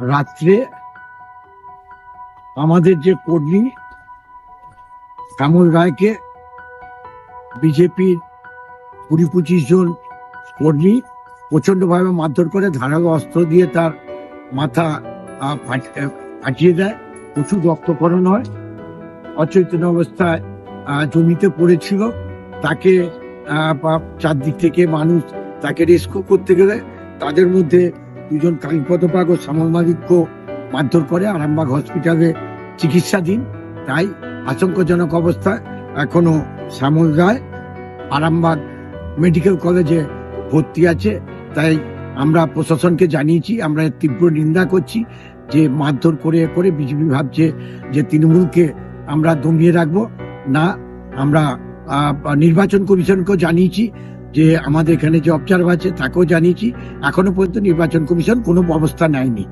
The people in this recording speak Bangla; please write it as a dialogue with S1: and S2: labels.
S1: রাত্রে আমাদের যে কর্মী শ্যামল রায়কে বিজেপির কুড়ি পঁচিশ জন কর্মী প্রচণ্ডভাবে মারধর করে, ধারালো অস্ত্র দিয়ে তার মাথা ফাটিয়ে দেয়। প্রচুর রক্তকরণ হয়। অচৈতন্য অবস্থায় জমিতে পড়েছিল। তাকে চারদিক থেকে মানুষ তাকে রেস্কিউ করতে গেলে তাদের মধ্যে দুজন কালীপদ পাগ ও শ্যামল মালিককে মারধর করে আরামবাগ হসপিটালে চিকিৎসাধীন। তাই আশঙ্কাজনক অবস্থায় এখনও শ্যামল রায় আরামবাগ মেডিকেল কলেজে ভর্তি আছে। তাই আমরা প্রশাসনকে জানিয়েছি, আমরা তীব্র নিন্দা করছি যে মারধর করে করে বিজেপি ভাবছে যে তৃণমূলকে আমরা দমিয়ে রাখব। না, আমরা নির্বাচন কমিশনকেও জানিয়েছি যে আমাদের এখানে যে অবজার্ভ আছে, তাকেও জানিয়েছি। এখনও পর্যন্ত নির্বাচন কমিশন কোনো ব্যবস্থা নেয়নি।